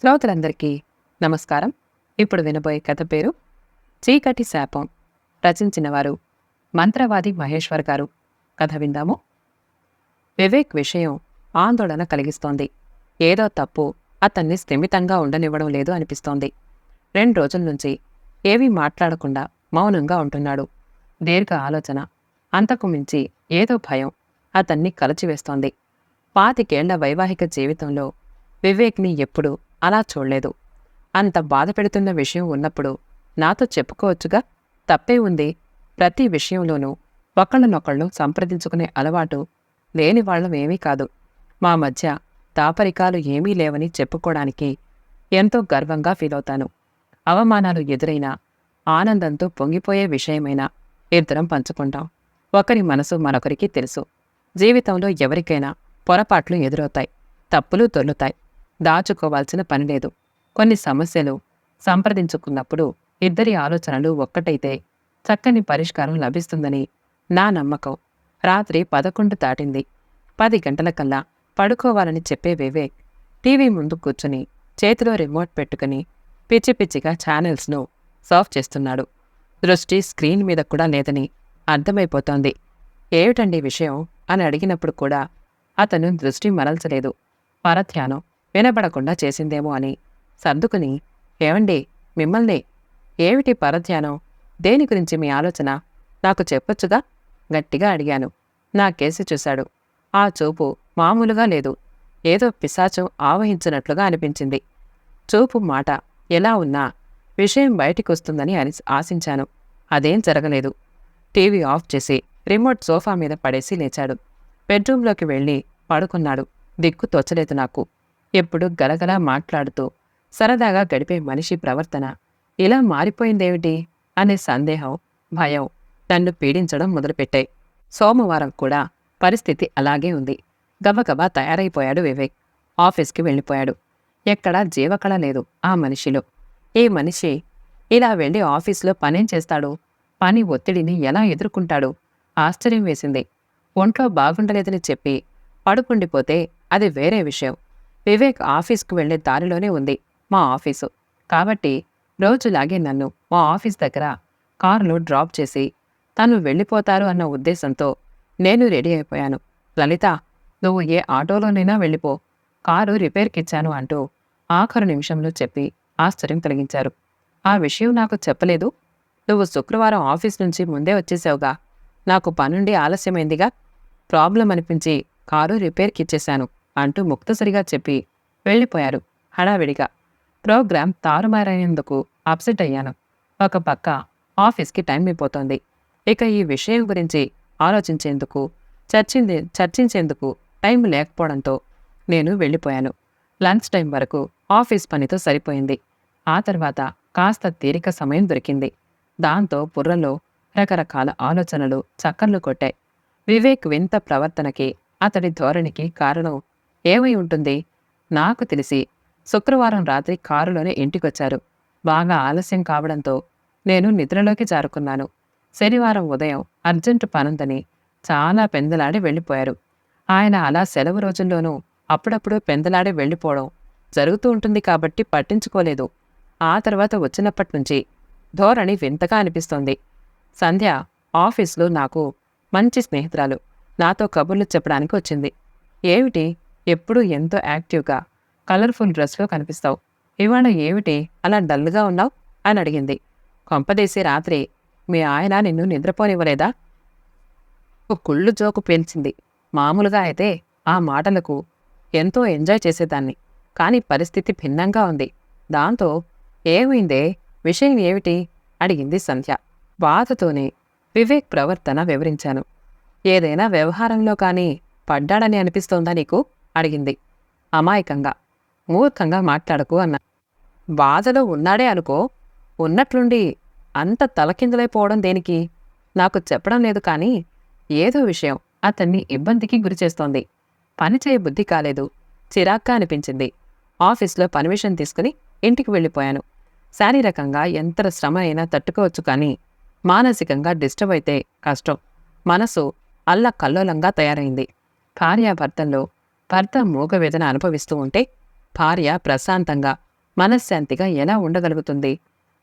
శ్రోతలందరికీ నమస్కారం. ఇప్పుడు వినబోయే కథ పేరు చీకటి శాపం. రచించిన వారు మంత్రవాది మహేశ్వర్ గారు. కథ విందాము. వివేక్ విషయం ఆందోళన కలిగిస్తోంది. ఏదో తప్పు అతన్ని స్థిమితంగా ఉండనివ్వడం లేదు అనిపిస్తోంది. రెండు రోజుల నుంచి ఏవీ మాట్లాడకుండా మౌనంగా ఉంటున్నాడు. దీర్ఘ ఆలోచన. అంతకు మించి ఏదో భయం అతన్ని కలచివేస్తోంది. పాతికేళ్ళ వైవాహిక జీవితంలో వివేక్ని ఎప్పుడూ అలా చూడలేదు. అంత బాధ పెడుతున్న విషయం ఉన్నప్పుడు నాతో చెప్పుకోవచ్చుగా తప్పే ఉంది. ప్రతి విషయంలోనూ ఒకళ్ళనొకళ్ళు సంప్రదించుకునే అలవాటు లేని వాళ్ళమేమీ కాదు. మా మధ్య దాపరికాలు ఏమీ లేవని చెప్పుకోవడానికి ఎంతో గర్వంగా ఫీలవుతాను అవమానాలు ఎదురైనా ఆనందంతో పొంగిపోయే విషయమైనా ఇద్దరం పంచుకుంటాం. ఒకరి మనసు మరొకరికి తెలుసు. జీవితంలో ఎవరికైనా పొరపాట్లు ఎదురవుతాయి. తప్పులు తొల్లుతాయి దాచుకోవాల్సిన పని లేదు. కొన్ని సమస్యలు సంప్రదించుకున్నప్పుడు ఇద్దరి ఆలోచనలు ఒక్కటైతే చక్కని పరిష్కారం లభిస్తుందని నా నమ్మకం. రాత్రి పదకొండు దాటింది. పది గంటలకల్లా పడుకోవాలని చెప్పే వివేక్ టీవీ ముందు కూర్చుని చేతిలో రిమోట్ పెట్టుకుని పిచ్చి పిచ్చిగా ఛానల్స్ను సర్ఫ్ చేస్తున్నాడు. దృష్టి స్క్రీన్ మీద కూడా లేదని అర్థమైపోతోంది. ఏమిటండి విషయం అని అడిగినప్పుడు కూడా అతను దృష్టి మరల్చలేదు. పరధ్యానం. వినబడకుండా చేసిందేమో అని. సర్దుకుని ఏమండి మిమ్మల్ని ఏమిటి పరధ్యానం? దేని గురించి మీ ఆలోచన? నాకు చెప్పొచ్చుగా? గట్టిగా అడిగాను. నా కేసు చూశాడు. ఆ చూపు మామూలుగా లేదు. ఏదో పిశాచం ఆవహించినట్లుగా అనిపించింది. చూపు మాట ఎలా ఉన్నా విషయం బయటికొస్తుందని అని ఆశించాను. అదేం జరగలేదు. టీవీ ఆఫ్ చేసి రిమోట్ సోఫా మీద పడేసి లేచాడు. బెడ్రూంలోకి వెళ్ళి పడుకున్నాడు. దిక్కు తోచలేదు నాకు. ఎప్పుడు గలగలా మాట్లాడుతూ సరదాగా గడిపే మనిషి ప్రవర్తన ఇలా మారిపోయిందేమిటి? అనే సందేహం భయం నన్ను పీడించడం మొదలుపెట్టాయి. సోమవారం కూడా పరిస్థితి అలాగే ఉంది. గబగబా తయారైపోయాడు వివేక్. ఆఫీస్కి వెళ్ళిపోయాడు. ఎక్కడా జీవకళ లేదు ఆ మనిషిలో. ఈ మనిషి ఇలా వెళ్ళి ఆఫీస్లో పనేం చేస్తాడు? పని ఒత్తిడిని ఎలా ఎదుర్కొంటాడు? ఆశ్చర్యం వేసింది. ఒంట్లో బాగుండలేదని చెప్పి పడుకుండిపోతే అది వేరే విషయం. వివేక్ ఆఫీస్కు వెళ్ళే దారిలోనే ఉంది మా ఆఫీసు. కాబట్టి రోజులాగే నన్ను మా ఆఫీస్ దగ్గర కారులో డ్రాప్ చేసి తను వెళ్ళిపోతారు అన్న ఉద్దేశంతో నేను రెడీ అయిపోయాను. లలిత నువ్వు ఏ ఆటోలోనైనా వెళ్ళిపో కారు రిపేర్కిచ్చాను అంటూ ఆఖరు నిమిషంలో చెప్పి ఆశ్చర్యం కలిగించారు. ఆ విషయం నాకు చెప్పలేదు. నువ్వు శుక్రవారం ఆఫీస్ నుంచి ముందే వచ్చేసావుగా. నాకు పనుండి ఆలస్యమైందిగా. ప్రాబ్లం అనిపించి కారు రిపేర్కిచ్చేశాను. అంటూ ముక్తసరిగా చెప్పి వెళ్ళిపోయారు హడావిడిగా. ప్రోగ్రాం తారుమారైనందుకు అప్సెట్ అయ్యాను. ఒక పక్క ఆఫీస్కి టైం అయిపోతుంది. ఇక ఈ విషయం గురించి ఆలోచించేందుకు చర్చింది చర్చించేందుకు టైం లేకపోవడంతో నేను వెళ్ళిపోయాను. లంచ్ టైం వరకు ఆఫీస్ పనితో సరిపోయింది. ఆ తర్వాత కాస్త తీరిక సమయం దొరికింది. దాంతో బుర్రలో రకరకాల ఆలోచనలు చక్కర్లు కొట్టాయి. వివేక్ వింత ప్రవర్తనకి అతడి ధోరణికి కారణం ఏమై ఉంటుంది? నాకు తెలిసి శుక్రవారం రాత్రి కారులోనే ఇంటికొచ్చారు. బాగా ఆలస్యం కావడంతో నేను నిద్రలోకి జారుకున్నాను. శనివారం ఉదయం అర్జెంటు పనుందని చాలా పెందలాడి వెళ్ళిపోయారు. ఆయన అలా సెలవు రోజుల్లోనూ అప్పుడప్పుడు పెందలాడి వెళ్ళిపోవడం జరుగుతూ ఉంటుంది కాబట్టి పట్టించుకోలేదు. ఆ తర్వాత వచ్చినప్పటి నుంచి ధోరణి వింతగా అనిపిస్తోంది. సంధ్య ఆఫీస్లో నాకు మంచి స్నేహితురాలు. నాతో కబుర్లు చెప్పడానికి వచ్చింది. ఏమిటి? ఎప్పుడూ ఎంతో యాక్టివ్గా కలర్ఫుల్ డ్రెస్లో కనిపిస్తావు. ఇవాళ ఏమిటి? అలా డల్గా ఉన్నావు? అని అడిగింది. కొంపదేసి రాత్రి మీ ఆయన నిన్ను నిద్రపోనివ్వలేదా? ఓ కుళ్ళు జోకు పేల్చింది. మామూలుగా అయితే ఆ మాటలకు ఎంతో ఎంజాయ్ చేసేదాన్ని. కానీ పరిస్థితి భిన్నంగా ఉంది. దాంతో ఏమైందే? విషయం ఏమిటి? అడిగింది సంధ్య. బాధతోనే వివేక్ ప్రవర్తన వివరించాను. ఏదైనా వ్యవహారంలో కానీ పడ్డాడని అనిపిస్తోందా నీకు? అడిగింది. అమాయకంగా. మూర్ఖంగా మాట్లాడకు అన్న. బాధలో ఉన్నాడే అనుకో ఉన్నట్లుండి అంత తలకిందులైపోవడం దేనికి? నాకు చెప్పడం లేదు కానీ ఏదో విషయం అతన్ని ఇబ్బందికి గురిచేస్తోంది పనిచేయ బుద్ధి కాలేదు. చిరాగ్గా అనిపించింది. ఆఫీస్లో పర్మిషన్ తీసుకుని ఇంటికి వెళ్ళిపోయాను. శారీరకంగా ఎంత శ్రమ అయినా తట్టుకోవచ్చు కానీ మానసికంగా డిస్టర్బ్ అయితే కష్టం. మనసు అల్ల కల్లోలంగా తయారైంది. భార్యాభర్తల్లో భర్త మూగవేదన అనుభవిస్తూ ఉంటే భార్య ప్రశాంతంగా మనశ్శాంతిగా ఎలా ఉండగలుగుతుంది?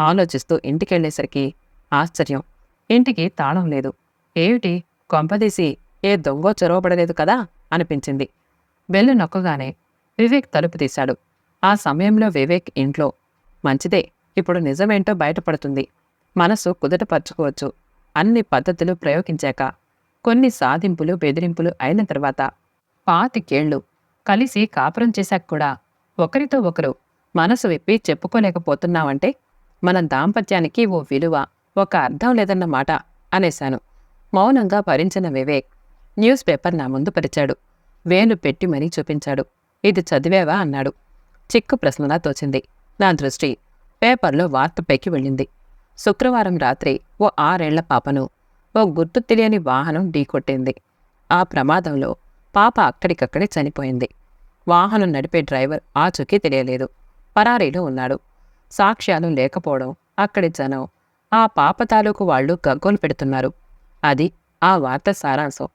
ఆలోచిస్తూ ఇంటికెళ్ళేసరికి ఆశ్చర్యం. ఇంటికి తాళం లేదు. ఏమిటి? కొంపదీసి ఏ దొంగో చొరవబడలేదు కదా? అనిపించింది. బెల్లు నొక్కగానే వివేక్ తలుపు తీశాడు. ఆ సమయంలో వివేక్ ఇంట్లో మంచిదే ఇప్పుడు నిజమేంటో బయటపడుతుంది. మనసు కుదుటపరచుకోవచ్చు. అన్ని పద్ధతులు ప్రయోగించాక కొన్ని సాధింపులు బెదిరింపులు అయిన తర్వాత పాతికేళ్ళు కలిసి కాపురం చేశాక కూడా ఒకరితో ఒకరు మనసు విప్పి చెప్పుకోలేకపోతున్నామంటే మన దాంపత్యానికి ఓ విలువ ఒక అర్థం లేదన్న మాట అనేశాను. మౌనంగా భరించిన వివేక్ న్యూస్ పేపర్ నా ముందు పరిచాడు. వేలు పెట్టి మరీ చూపించాడు. ఇది చదివేవా? అన్నాడు. చిక్కు ప్రశ్నలా తోచింది. నా దృష్టి పేపర్లో వార్త పెక్కి వెళ్ళింది. శుక్రవారం రాత్రి ఓ ఆరేళ్ళ పాపను ఓ గుర్తు తెలియని వాహనం ఢీకొట్టింది ఆ ప్రమాదంలో పాప అక్కడికక్కడే చనిపోయింది. వాహనం నడిపే డ్రైవర్ ఆచూకీ తెలియలేదు. పరారీలో ఉన్నాడు. సాక్ష్యాలు లేకపోవడం అక్కడి జనం ఆ పాప తాలూకు వాళ్ళు గగ్గోలు పెడుతున్నారు. అది ఆ వార్త సారాంశం.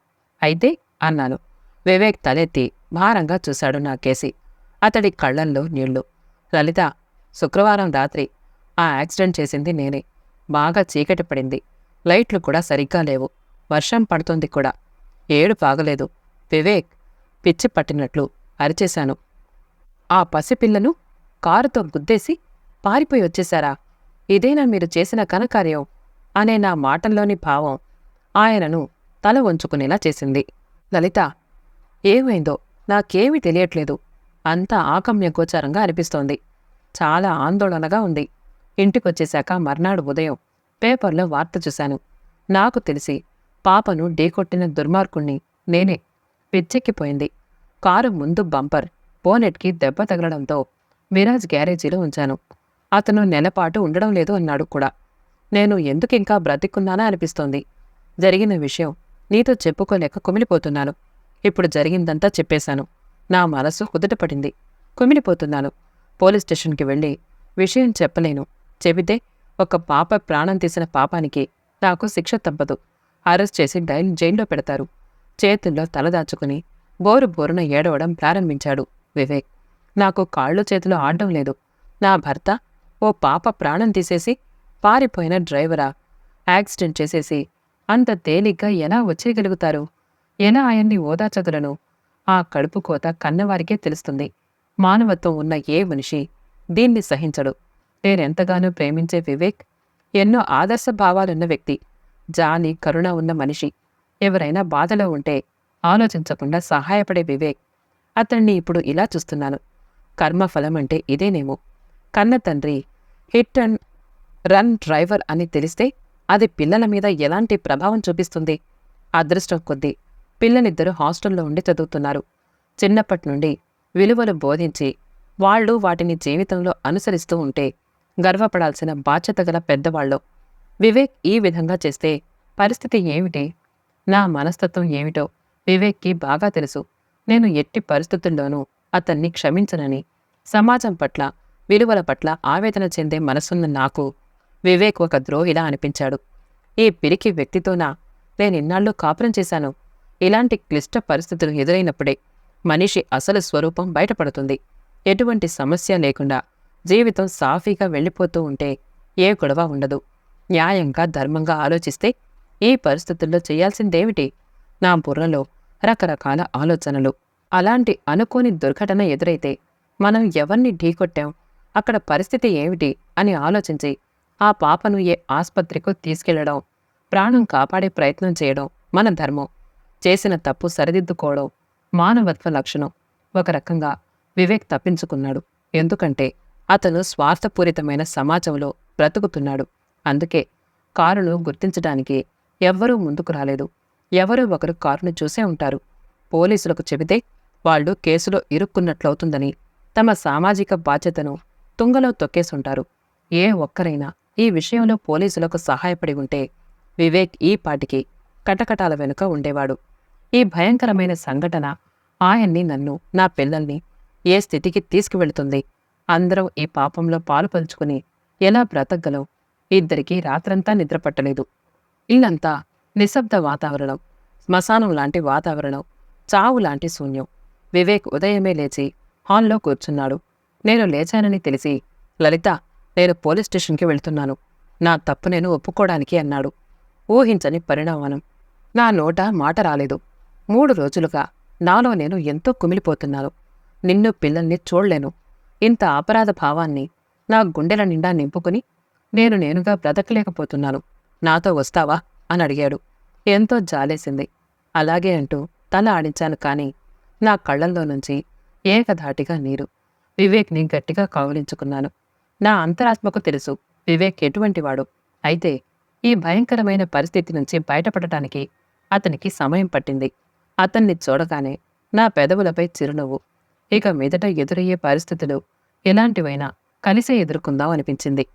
అయితే అన్నాను వివేక్ తలెత్తి భారంగా చూశాడు నా కేసి. అతడి కళ్ళల్లో నీళ్ళు. లలిత శుక్రవారం రాత్రి ఆ యాక్సిడెంట్ చేసింది నేనే. బాగా చీకటి పడింది. లైట్లు కూడా సరిగ్గా లేవు. వర్షం పడుతుంది కూడా. ఏడు బాగలేదు వివేక్ పిచ్చి పట్టినట్లు అరిచేశాను. ఆ పసిపిల్లను కారుతో గుద్దేసి పారిపోయి వచ్చేశారా? ఇదేనా మీరు చేసిన కనకార్యం అనే నా మాటల్లోని భావం ఆయనను తల వంచుకునేలా చేసింది. లలిత ఏమైందో? నాకేమీ తెలియట్లేదు. అంతా ఆకమ్య గోచారంగా అనిపిస్తోంది. చాలా ఆందోళనగా ఉంది. ఇంటికొచ్చేశాక మర్నాడు ఉదయం పేపర్లో వార్త చూశాను. నాకు తెలిసి పాపను ఢీకొట్టిన దుర్మార్గుణ్ణి నేనే పిచ్చెక్కిపోయింది. కారు ముందు బంపర్ బోనెట్కి దెబ్బ తగలడంతో మిరాజ్ గ్యారేజీలో ఉంచాను. అతను నెలపాటు ఉండడం లేదు అన్నాడు కూడా. నేను ఎందుకింకా బ్రతికున్నానా అనిపిస్తోంది. జరిగిన విషయం నీతో చెప్పుకోలేక కుమిలిపోతున్నాను. ఇప్పుడు జరిగిందంతా చెప్పేశాను. నా మనసు కుదుటపడింది. కుమిలిపోతున్నాను. పోలీస్ స్టేషన్కి వెళ్ళి విషయం చెప్పలేను. చెబితే ఒక పాప ప్రాణం తీసిన పాపానికి నాకు శిక్ష తప్పదు. అరెస్ట్ చేసి డైల్ జైల్లో పెడతారు. చేతుల్లో తలదాచుకుని బోరు బోరున ఏడవడం ప్రారంభించాడు వివేక్. నాకు కాళ్ళు చేతులు ఆడడం లేదు. నా భర్త ఓ పాప ప్రాణం తీసేసి పారిపోయిన డ్రైవరా. యాక్సిడెంట్ చేసేసి అంత తేలిగ్గా ఎలా వచ్చేయగలుగుతారు? ఎలా ఆయన్ని ఓదార్చగలను? ఆ కడుపు కోత కన్నవారికే తెలుస్తుంది. మానవత్వం ఉన్న ఏ మనిషి దీన్ని సహించడు. నేనెంతగానో ప్రేమించే వివేక్ ఎన్నో ఆదర్శ భావాలున్న వ్యక్తి జాలి కరుణ ఉన్న మనిషి. ఎవరైనా బాధలో ఉంటే ఆలోచించకుండా సహాయపడే వివేక్. అతన్ని ఇప్పుడు ఇలా చూస్తున్నాను. కర్మఫలం అంటే ఇదేనేమో. కన్న తండ్రి హిట్ అండ్ రన్ డ్రైవర్ అని తెలిస్తే అది పిల్లల మీద ఎలాంటి ప్రభావం చూపిస్తుంది? అదృష్టం కొద్దీ పిల్లలిద్దరూ హాస్టల్లో ఉండి చదువుతున్నారు. చిన్నప్పటి నుండి విలువలు బోధించి వాళ్ళు వాటిని జీవితంలో అనుసరిస్తూ ఉంటే గర్వపడాల్సిన బాధ్యత గల పెద్దవాళ్ళు. వివేక్ ఈ విధంగా చేస్తే పరిస్థితి ఏమిటి? నా మనస్తత్వం ఏమిటో వివేక్కి బాగా తెలుసు. నేను ఎట్టి పరిస్థితుల్లోనూ అతన్ని క్షమించనని. సమాజం పట్ల విలువల పట్ల ఆవేదన చెందే మనసున్న నాకు వివేక్ ఒక ద్రోహిలా అనిపించాడు. ఈ పిరికి వ్యక్తితోనా నేనిన్నాళ్ళు కాపురం చేశాను. ఇలాంటి క్లిష్ట పరిస్థితులు ఎదురైనప్పుడే మనిషి అసలు స్వరూపం బయటపడుతుంది. ఎటువంటి సమస్య లేకుండా జీవితం సాఫీగా వెళ్ళిపోతూ ఉంటే ఏ గొడవ ఉండదు. న్యాయంగా ధర్మంగా ఆలోచిస్తే ఈ పరిస్థితుల్లో చేయాల్సిందేమిటి? నా బుర్రలో రకరకాల ఆలోచనలు. అలాంటి అనుకోని దుర్ఘటన ఎదురైతే మనం ఎవరిని ఢీకొట్టాం? అక్కడ పరిస్థితి ఏమిటి? అని ఆలోచించి ఆ పాపను ఏ ఆస్పత్రికో తీసుకెళ్ళడం ప్రాణం కాపాడే ప్రయత్నం చేయడం మన ధర్మం. చేసిన తప్పు సరిదిద్దుకోవడం మానవత్వ లక్షణం. ఒక రకంగా వివేక్ తప్పించుకున్నాడు. ఎందుకంటే అతను స్వార్థపూరితమైన సమాజంలో బ్రతుకుతున్నాడు. అందుకే కారును గుర్తించడానికి ఎవ్వరూ ముందుకు రాలేదు. ఎవరో ఒకరు కారును చూసే ఉంటారు. పోలీసులకు చెబితే వాళ్ళు కేసులో ఇరుక్కున్నట్లవుతుందని తమ సామాజిక బాధ్యతను తుంగలో తొక్కేసుంటారు. ఏ ఒక్కరైనా ఈ విషయంలో పోలీసులకు సహాయపడి ఉంటే వివేక్ ఈ పాటికి కటకటాల వెనుక ఉండేవాడు. ఈ భయంకరమైన సంఘటన ఆయన్ని నన్ను నా పిల్లల్ని ఏ స్థితికి తీసుకువెళుతుంది? అందరం ఈ పాపంలో పాలు పంచుకుని ఎలా బ్రతకగలం? ఇద్దరికీ రాత్రంతా నిద్రపట్టలేదు. ఇల్లంతా నిశ్శబ్ద వాతావరణం శ్మశానం లాంటి వాతావరణం చావు లాంటి శూన్యం. వివేక్ ఉదయమే లేచి హాల్లో కూర్చున్నాడు. నేను లేచానని తెలిసి లలిత నేను పోలీస్ స్టేషన్కి వెళ్తున్నాను. నా తప్పు నేను ఒప్పుకోవడానికి అన్నాడు. ఊహించని పరిణామం. నా నోట మాట రాలేదు. మూడు రోజులుగా నాలో నేను ఎంతో కుమిలిపోతున్నాను. నిన్ను పిల్లల్ని చూడలేను. ఇంత అపరాధ భావాన్ని నా గుండెల నిండా నింపుకుని నేను నేనుగా బ్రతకలేకపోతున్నాను. నాతో వస్తావా? అని అడిగాడు. ఎంతో జాలేసింది. అలాగే అంటూ తల ఆడించాను కానీ నా కళ్ళల్లో నుంచి ఏకధాటిగా నీరు. వివేక్ని గట్టిగా కౌలించుకున్నాను నా అంతరాత్మకు తెలుసు వివేక్ ఎటువంటివాడు అయితే ఈ భయంకరమైన పరిస్థితి నుంచి బయటపడటానికి అతనికి సమయం పట్టింది. అతన్ని చూడగానే నా పెదవులపై చిరునవ్వు ఇక మీదట ఎదురయ్యే పరిస్థితులు ఎలాంటివైనా కలిసే ఎదుర్కొందాం అనిపించింది.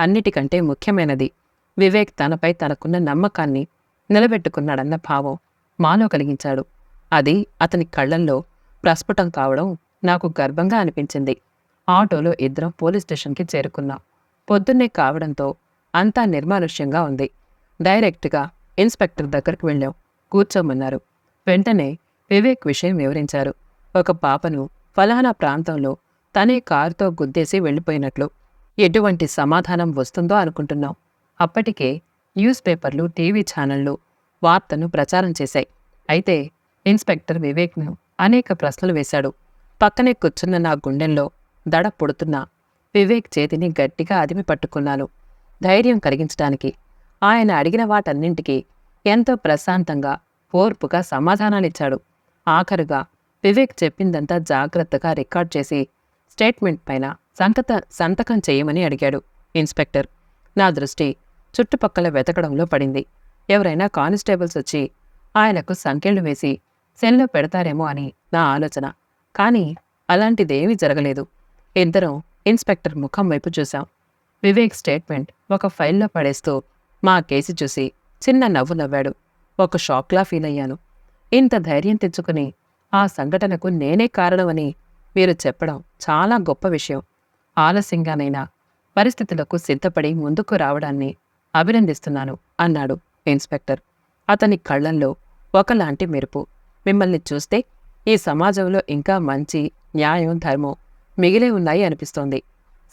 అన్నిటికంటే ముఖ్యమైనది వివేక్ తనపై తనకున్న నమ్మకాన్ని నిలబెట్టుకున్నాడన్న భావం మాలో కలిగించాడు. అది అతని కళ్ళల్లో ప్రస్ఫుటం కావడం నాకు గర్వంగా అనిపించింది. ఆటోలో ఇద్దరం పోలీస్ స్టేషన్కి చేరుకున్నాం. పొద్దున్నే కావడంతో అంతా నిర్మానుష్యంగా ఉంది. డైరెక్ట్గా ఇన్స్పెక్టర్ దగ్గరకు వెళ్ళాం. కూర్చోమన్నారు. వెంటనే వివేక్ విషయం వివరించారు. ఒక పాపను ఫలానా ప్రాంతంలో తనే కారుతో గుద్దేసి వెళ్ళిపోయినట్లు. ఎటువంటి సమాధానం వస్తుందో అనుకుంటున్నాం. అప్పటికే న్యూస్ పేపర్లు టీవీ ఛానళ్ళు వార్తను ప్రచారం చేశాయి. అయితే ఇన్స్పెక్టర్ వివేక్ను అనేక ప్రశ్నలు వేశాడు. పక్కనే కూర్చున్న నా గుండెల్లో దడ పొడుతున్న వివేక్ చేతిని గట్టిగా అదిమి పట్టుకున్నాను. ధైర్యం కలిగించడానికి ఆయన అడిగిన వాటన్నింటికీ ఎంతో ప్రశాంతంగా ఓర్పుగా సమాధానాలిచ్చాడు. ఆఖరుగా వివేక్ చెప్పిందంతా జాగ్రత్తగా రికార్డ్ చేసి స్టేట్మెంట్ పైన సంకత సంతకం చేయమని అడిగాడు ఇన్స్పెక్టర్. నా దృష్టి చుట్టుపక్కల వెతకడంలో పడింది. ఎవరైనా కానిస్టేబుల్స్ వచ్చి ఆయనకు సంకెళ్ళు వేసి సెల్లో పెడతారేమో అని నా ఆలోచన. కానీ అలాంటిదేమీ జరగలేదు. ఇద్దరం ఇన్స్పెక్టర్ ముఖం వైపు చూశాం. వివేక్ స్టేట్మెంట్ ఒక ఫైల్లో పడేస్తూ మా కేసు చూసి చిన్న నవ్వు నవ్వాడు. ఒక షాక్లా ఫీల్ అయ్యాను. ఇంత ధైర్యం తెచ్చుకుని ఆ సంఘటనకు నేనే కారణమని మీరు చెప్పడం చాలా గొప్ప విషయం. ఆలస్యంగానైనా పరిస్థితులకు సిద్ధపడి ముందుకు రావడాన్ని అభినందిస్తున్నాను అన్నాడు ఇన్స్పెక్టర్. అతని కళ్ళల్లో ఒకలాంటి మెరుపు. మిమ్మల్ని చూస్తే ఈ సమాజంలో ఇంకా మంచి న్యాయం ధర్మం మిగిలే ఉన్నాయి అనిపిస్తోంది.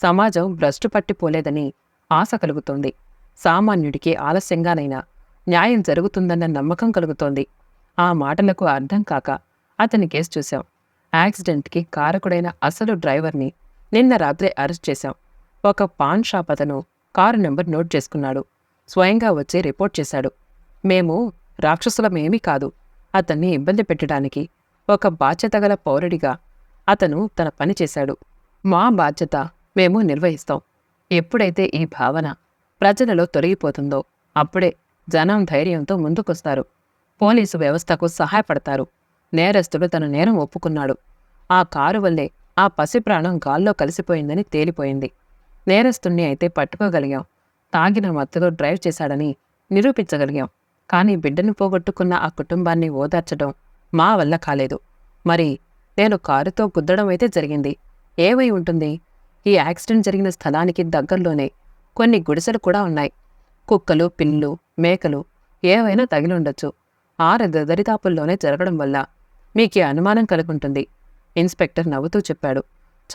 సమాజం భ్రష్టు పట్టిపోలేదని ఆశ కలుగుతోంది. సామాన్యుడికి ఆలస్యంగానైనా న్యాయం జరుగుతుందన్న నమ్మకం కలుగుతోంది. ఆ మాటలకు అర్థం కాక అతని కేసు చూశాం. యాక్సిడెంట్కి కారకుడైన అసలు డ్రైవర్ని నిన్న రాత్రే అరెస్ట్ చేశాం. ఒక పాన్ షాప్ అతను కారు నెంబర్ నోట్ చేసుకున్నాడు. స్వయంగా వచ్చి రిపోర్ట్ చేశాడు. మేము రాక్షసులమేమీ కాదు. అతన్ని ఇబ్బంది పెట్టడానికి ఒక బాధ్యత గల పౌరుడిగా అతను తన పని చేశాడు. మా బాధ్యత మేము నిర్వహిస్తాం. ఎప్పుడైతే ఈ భావన ప్రజలలో తొలగిపోతుందో అప్పుడే జనం ధైర్యంతో ముందుకొస్తారు. పోలీసు వ్యవస్థకు సహాయపడతారు. నేరస్తుడు తన నేరం ఒప్పుకున్నాడు. ఆ కారు వల్లే ఆ పసి ప్రాణం గాల్లో కలిసిపోయిందని తేలిపోయింది. నేరస్తుణ్ణి అయితే పట్టుకోగలిగాం. తాగిన మత్తులో డ్రైవ్ చేశాడని నిరూపించగలిగాం. కానీ బిడ్డను పోగొట్టుకున్న ఆ కుటుంబాన్ని ఓదార్చడం మా వల్ల కాలేదు. మరి నేను కారుతో గుద్దడం అయితే జరిగింది. ఏమై ఉంటుంది? ఈ యాక్సిడెంట్ జరిగిన స్థలానికి దగ్గరలోనే కొన్ని గుడిసెలు కూడా ఉన్నాయి. కుక్కలు పిల్లు మేకలు ఏవైనా తగిలుండొచ్చు ఆరు దరిదాపుల్లోనే జరగడం వల్ల మీకు అనుమానం కలుగుంటుంది. ఇన్స్పెక్టర్ నవ్వుతూ చెప్పాడు.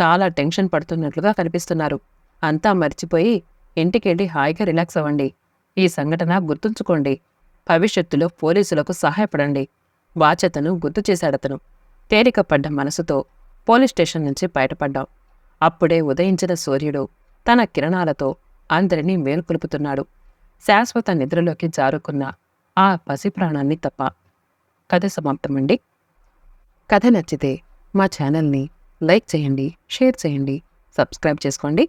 చాలా టెన్షన్ పడుతున్నట్లుగా కనిపిస్తున్నారు. అంతా మర్చిపోయి ఇంటికెళ్ళి హాయిగా రిలాక్స్ అవ్వండి. ఈ సంఘటన గుర్తుంచుకోండి. భవిష్యత్తులో పోలీసులకు సహాయపడండి. బాధ్యతను గుర్తు చేశాడతను తేలికపడ్డ మనసుతో పోలీస్ స్టేషన్ నుంచి బయటపడ్డాం. అప్పుడే ఉదయించిన సూర్యుడు తన కిరణాలతో అందరినీ మేల్కొలుపుతున్నాడు. శాశ్వత నిద్రలోకి జారుకున్న ఆ పసి ప్రాణాన్ని తప్ప కథ సమాప్తమండి. కథ నచ్చితే మా ఛానల్ని లైక్ చేయండి షేర్ చేయండి సబ్స్క్రైబ్ చేసుకోండి.